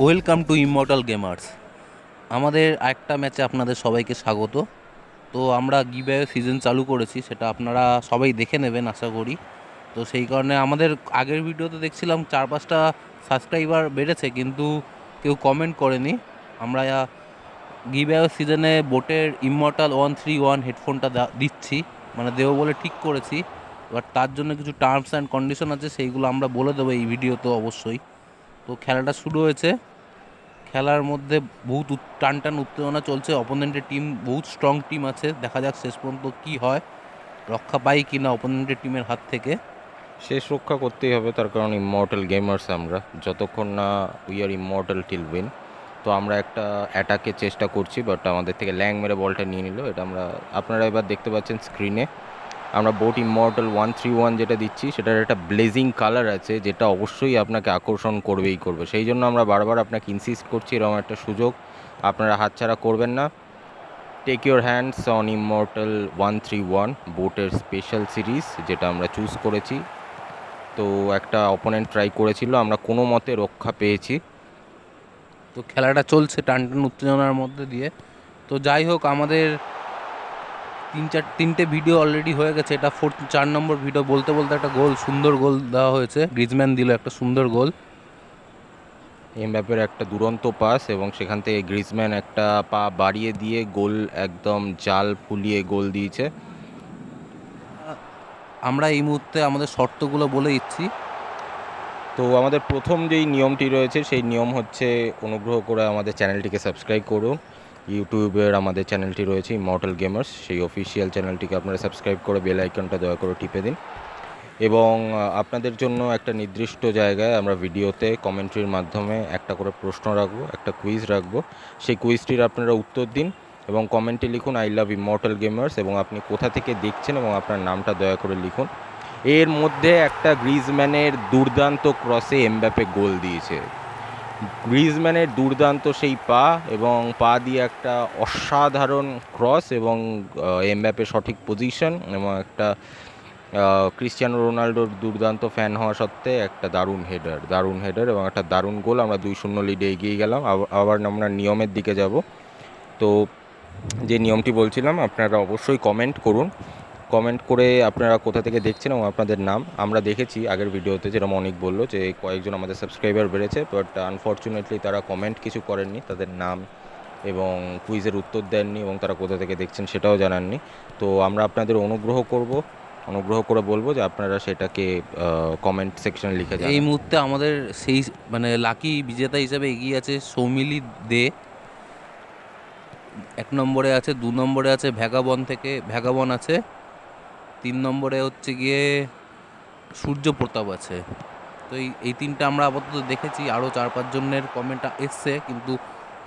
Welcome to immortal gamers. আমাদের একটা ম্যাচে আপনাদের সবাইকে স্বাগত। তো আমরা গিবে সিজন চালু করেছি, সেটা আপনারা সবাই দেখে নেবেন, আশা করি। তো সেই কারণে আমাদের আগের ভিডিওতে দেখছিলাম চার পাঁচটা সাবস্ক্রাইবার বেড়েছে, কিন্তু কেউ কমেন্ট করেনি। আমরা গিবে সিজনে বোটের ইমমর্টাল ওয়ান থ্রি ওয়ান হেডফোনটা দিচ্ছি মানে দেবো বলে ঠিক করেছি। এবার তার জন্য কিছু টার্মস অ্যান্ড কন্ডিশন আছে, সেইগুলো আমরা বলে দেবো এই ভিডিওতে অবশ্যই। তো খেলাটা শুরু হয়েছে। খেলার মধ্যে বহুত টান টান উত্তেজনা চলছে। অপোনেন্টের টিম বহুত স্ট্রং টিম আছে। দেখা যাক শেষ পর্যন্ত কী হয়। রক্ষা পাই কি না অপোনেন্টের টিমের হাত থেকে। শেষ রক্ষা করতেই হবে, তার কারণ ইমমর্টাল গেমার্স আমরা। যতক্ষণ না we are immortal till win তো আমরা একটা অ্যাটাকের চেষ্টা করছি বাট আমাদের থেকে ল্যাং মেরে বলটা নিয়ে নিল। এটা আমরা, আপনারা এবার দেখতে পাচ্ছেন স্ক্রিনে আমরা boAt immortal one three one যেটা দিচ্ছি, সেটার একটা ব্লেজিং কালার আছে, যেটা অবশ্যই আপনাকে আকর্ষণ করবেই করবে। সেই জন্য আমরা বারবার আপনাকে ইনসিস্ট করছি, এরকম একটা সুযোগ আপনারা হাতছাড়া করবেন না। Take your hands on immortal one three one বোটের স্পেশাল সিরিজ যেটা আমরা চুজ করেছি। তো একটা অপোনেন্ট ট্রাই করেছিল, আমরা কোনো মতে রক্ষা পেয়েছি। তো খেলাটা চলছে টান টান উত্তেজনার মধ্যে দিয়ে। তো যাই হোক, আমাদের তিন চার তিনটে ভিডিও অলরেডি হয়ে গেছে। এটা ফোর্থ চার নম্বর ভিডিও বলতে বলতে একটা গোল সুন্দর গোল দেওয়া হয়েছে। গ্রিজম্যান দিল একটা সুন্দর গোল এমব্যাপের একটা দুরন্ত পাস এবং সেখান থেকে গ্রিজম্যান একটা পা বাড়িয়ে দিয়ে গোল একদম জাল ফুলিয়ে গোল দিয়েছে। আমরা এই মুহূর্তে আমাদের শর্তগুলো বলে দিচ্ছি। তো আমাদের প্রথম যেই নিয়মটি রয়েছে সেই নিয়ম হচ্ছে অনুগ্রহ করে আমাদের চ্যানেলটিকে সাবস্ক্রাইব করুন। ইউটিউবের আমাদের চ্যানেলটি রয়েছে মর্টাল গেমার্স সেই অফিসিয়াল চ্যানেলটিকে আপনারা সাবস্ক্রাইব করে বেল আইকনটা দয়া করে টিপে দিন। এবং আপনাদের জন্য একটা নির্দিষ্ট জায়গায় আমরা ভিডিওতে কমেন্ট্রির মাধ্যমে একটা করে প্রশ্ন রাখব, একটা কুইজ রাখব। সেই কুইজটির আপনারা উত্তর দিন এবং কমেন্টে লিখুন আই লাভ ইমর্টাল গেমার্স এবং আপনি কোথা থেকে দেখছেন এবং আপনার নামটা দয়া করে লিখুন। এর মধ্যে একটা গ্রিজম্যানের দুর্দান্ত ক্রসে এমব্যাপে গোল দিয়েছে। গ্রিজম্যানের দুর্দান্ত সেই পা এবং পা দিয়ে একটা অসাধারণ ক্রস এবং এমব্যাপে সঠিক পজিশন এবং একটা আহ, ক্রিস্টিয়ানো রোনাল্ডোর দুর্দান্ত ফ্যান হওয়া সত্ত্বে একটা দারুণ হেডার দারুণ হেডার এবং একটা দারুণ গোল। আমরা দুই শূন্য লিডে এগিয়ে গেলাম। আব- আবার আমরা নিয়মের দিকে যাব। তো যে নিয়মটি বলছিলাম আপনারা অবশ্যই কমেন্ট করুন। কমেন্ট করে আপনারা কোথা থেকে দেখছেন এবং আপনাদের নাম আমরা দেখেছি আগের ভিডিওতে যেরকম অনেক বলল যে কয়েকজন আমাদের সাবস্ক্রাইবার বেড়েছে বাট আনফর্চুনেটলি তারা কমেন্ট কিছু করেননি তাদের নাম এবং কুইজের উত্তর দেননি এবং তারা কোথা থেকে দেখছেন সেটাও জানাননি। তো আমরা আপনাদের অনুগ্রহ করব অনুগ্রহ করে বলব যে আপনারা সেটাকে কমেন্ট সেকশনে লিখে এই মুহূর্তে আমাদের সেই মানে লাকি বিজেতা হিসেবে এগিয়ে আছে সৌমিলি দে। এক নম্বরে আছে দু নম্বরে আছে ভ্যাগাবন থেকে ভ্যাগাবন আছে। তিন নম্বরে হচ্ছে গিয়ে সূর্য প্রতাপ আছে। তো এই এই তিনটা আমরা আপাতত দেখেছি, আরও চার পাঁচজনের কমেন্ট এসছে, কিন্তু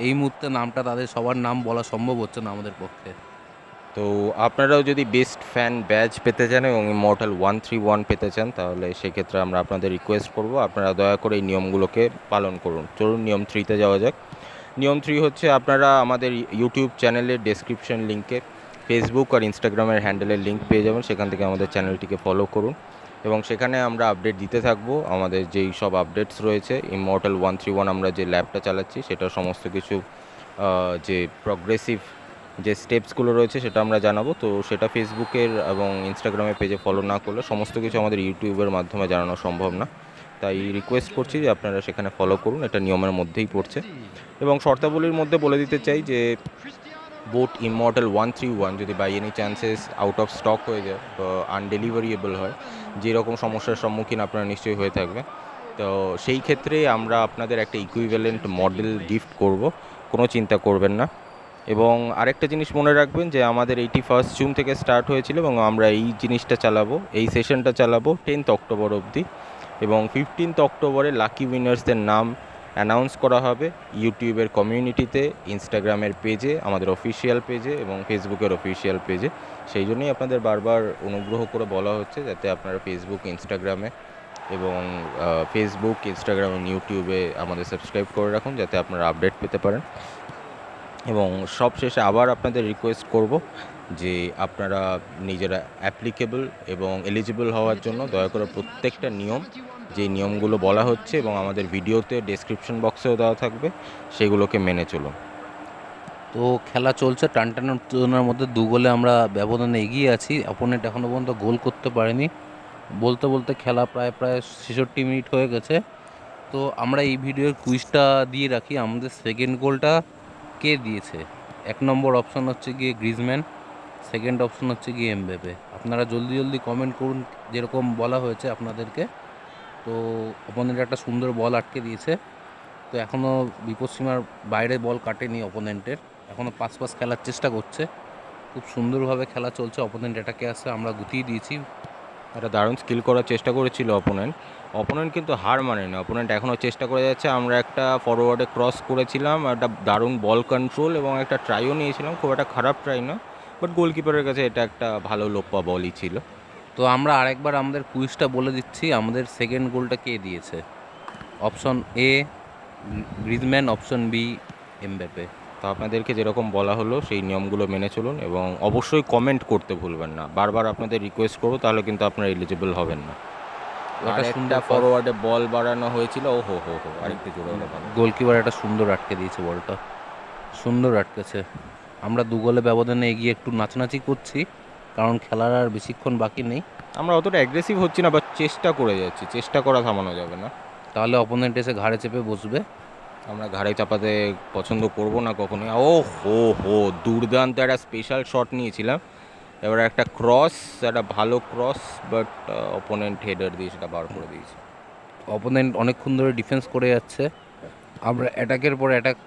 এই মুহূর্তে নামটা তাদের সবার নাম বলা সম্ভব হচ্ছে না আমাদের পক্ষে। তো আপনারাও যদি বেস্ট ফ্যান ব্যাচ পেতে চান এবং মর্টাল ওয়ান থ্রি ওয়ান পেতে চান, তাহলে সেক্ষেত্রে আমরা আপনাদের রিকোয়েস্ট করব, আপনারা দয়া করে এই নিয়মগুলোকে পালন করুন। চলুন নিয়ম থ্রিতে যাওয়া যাক। নিয়ম থ্রি হচ্ছে আপনারা আমাদের ইউটিউব চ্যানেলের ডেসক্রিপশন লিঙ্কে ফেসবুক আর ইনস্টাগ্রামের হ্যান্ডেলের লিঙ্ক পেয়ে যাবেন। সেখান থেকে আমাদের চ্যানেলটিকে ফলো করুন। এবং সেখানে আমরা আপডেট দিতে থাকব। আমাদের যেই সব আপডেটস রয়েছে ইমর্টাল ওয়ান থ্রি ওয়ান আমরা যে ল্যাবটা চালাচ্ছি, সেটা সমস্ত কিছু যে প্রগ্রেসিভ যে স্টেপসগুলো রয়েছে, সেটা আমরা জানাব। তো সেটা ফেসবুকের এবং ইনস্টাগ্রামের পেজে ফলো না করলে সমস্ত কিছু আমাদের ইউটিউবের মাধ্যমে জানানো সম্ভব না। তাই রিকোয়েস্ট করছি যে আপনারা সেখানে ফলো করুন। এটা নিয়মের মধ্যেই পড়ছে। এবং শর্তাবলীর মধ্যে বলে দিতে চাই যে boAt immortal one three one যদি by any chances out of stock হয়ে যায় বা আনডেলিভারিয়েবল হয়। যেরকম সমস্যার সম্মুখীন আপনারা নিশ্চয়ই হয়ে থাকবে তো সেই ক্ষেত্রে আমরা আপনাদের একটা ইকুইভ্যালেন্ট মডেল গিফট করব কোনো চিন্তা করবেন না। এবং আরেকটা জিনিস মনে রাখবেন যে আমাদের এইটি ফার্স্ট জুন থেকে স্টার্ট হয়েছিল এবং আমরা এই জিনিসটা চালাবো এই সেশনটা চালাবো টেন্থ অক্টোবর অবধি। এবং ফিফটিন্থ অক্টোবরে লাকি উইনার্সদের নাম অ্যানাউন্স করা হবে ইউটিউবের কমিউনিটিতে ইনস্টাগ্রামের পেজে আমাদের অফিসিয়াল পেজে এবং ফেসবুকের অফিসিয়াল পেজে সেই জন্যই আপনাদের বারবার অনুগ্রহ করে বলা হচ্ছে যাতে আপনারা ফেসবুক ইনস্টাগ্রামে এবং ফেসবুক ইনস্টাগ্রাম এবং ইউটিউবে আমাদের সাবস্ক্রাইব করে রাখুন যাতে আপনারা আপডেট পেতে পারেন। এবং সবশেষে আবার আপনাদের রিকোয়েস্ট করব যে আপনারা নিজেরা অ্যাপ্লিকেবল এবং এলিজিবল হওয়ার জন্য দয়া করে প্রত্যেকটা নিয়ম যে নিয়মগুলো বলা হচ্ছে এবং আমাদের ভিডিওতে ডেসক্রিপশন বক্সেও দেওয়া থাকবে, সেগুলোকে মেনে চলুন। তো খেলা চলছে টান টান উত্তেজনার মধ্যে দু গোলে আমরা ব্যবধানে এগিয়ে আছি। অপোনেন্ট এখনও পর্যন্ত গোল করতে পারেনি। বলতে বলতে খেলা প্রায় প্রায় ছেষট্টি মিনিট হয়ে গেছে। তো আমরা এই ভিডিওর কুইজটা দিয়ে রাখি। আমাদের সেকেন্ড গোলটা কে দিয়েছে? এক নম্বর অপশন হচ্ছে গিয়ে গ্রিজম্যান সেকেন্ড অপশন হচ্ছে গিয়ে এমবেপে আপনারা জলদি জলদি কমেন্ট করুন যেরকম বলা হয়েছে আপনাদেরকে। তো অপোনেন্ট একটা সুন্দর বল আটকে দিয়েছে। তো এখনও বিপদসীমার বাইরে বল কাটেনি অপোনেন্টের এখনও পাস পাস খেলার চেষ্টা করছে। খুব সুন্দরভাবে খেলা চলছে অপোনেন্ট এটাকে আসে আমরা গুটিয়ে দিয়েছি। একটা দারুণ স্কিল করার চেষ্টা করেছিল অপোনেন্ট অপোনেন্ট কিন্তু হার মানেনি। অপোনেন্ট এখনও চেষ্টা করে যাচ্ছে। আমরা একটা ফরওয়ার্ডে ক্রস করেছিলাম, একটা দারুণ বল কন্ট্রোল এবং একটা ট্রাইও নিয়েছিলাম। খুব একটা খারাপ ট্রাই না বাট গোলকিপারের কাছে এটা একটা ভালো লোপ্পা বলই ছিল। তো আমরা আরেকবার আমাদের কুইজটা বলে দিচ্ছি আমাদের সেকেন্ড গোলটা কে দিয়েছে? Option A Griezmann option B Mbappe তো আপনাদেরকে যেরকম বলা হলো সেই নিয়মগুলো মেনে চলুন এবং অবশ্যই কমেন্ট করতে ভুলবেন না। বারবার আপনাদের রিকোয়েস্ট করব তাহলে কিন্তু আপনারা এলিজিবল হবেন না। একটা ফরওয়ার্ডে বল বাড়ানো হয়েছিল ও হো হো হো আরেকটু জোরে গোলকিপার একটা সুন্দর আটকে দিয়েছে বলটা। সুন্দর আটকেছে। আমরা দু গোলে ব্যবধানে এগিয়ে একটু নাচানাচি করছি। কারণ খেলার আর বেশিক্ষণ বাকি নেই। আমরা অতটা অ্যাগ্রেসিভ হচ্ছি না বা চেষ্টা করে যাচ্ছি। চেষ্টা করা থামানো যাবে না। তাহলে অপোনেন্ট এসে ঘাড়ে চেপে বসবে? আমরা ঘাড়ে চাপাতে পছন্দ করব না কখনোই। ও হো হো দুর্দান্ত একটা স্পেশাল শট নিয়েছিলাম। এবার একটা ক্রস একটা ভালো ক্রস বাট অপোনেন্ট হেডার দিয়ে সেটা বার করে দিয়েছে। অপোনেন্ট অনেকক্ষণ ধরে ডিফেন্স করে যাচ্ছে। আমরা অ্যাটাকের পর অ্যাটাক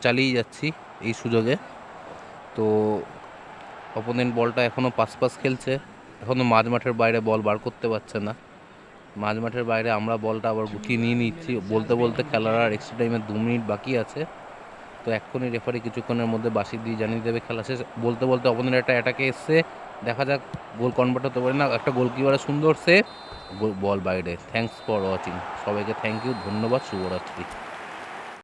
চালিয়ে যাচ্ছি এই সুযোগে। তো অপোনেন্ট বলটা এখনও পাস পাস খেলছে। এখনও মাঝ মাঠের বাইরে বল বার করতে পারছে না। মাঝ মাঠের বাইরে আমরা বলটা আবার গুটিয়ে নিয়ে নিচ্ছি। বলতে বলতে খেলার আর এক্সট্রা টাইমে দু মিনিট বাকি আছে। তো এক্ষুনি রেফারি কিছুক্ষণের মধ্যে বাসি দিয়ে জানিয়ে দেবে খেলা শেষ। বলতে বলতে অপোনেন্ট একটা অ্যাটাকে এসছে। দেখা যাক গোল কনভার্ট হতে পারে না। একটা গোলকিপারের সুন্দর সে বল বাইরে। থ্যাঙ্কস ফর ওয়াচিং সবাইকে থ্যাংক ইউ ধন্যবাদ, শুভরাত্রি।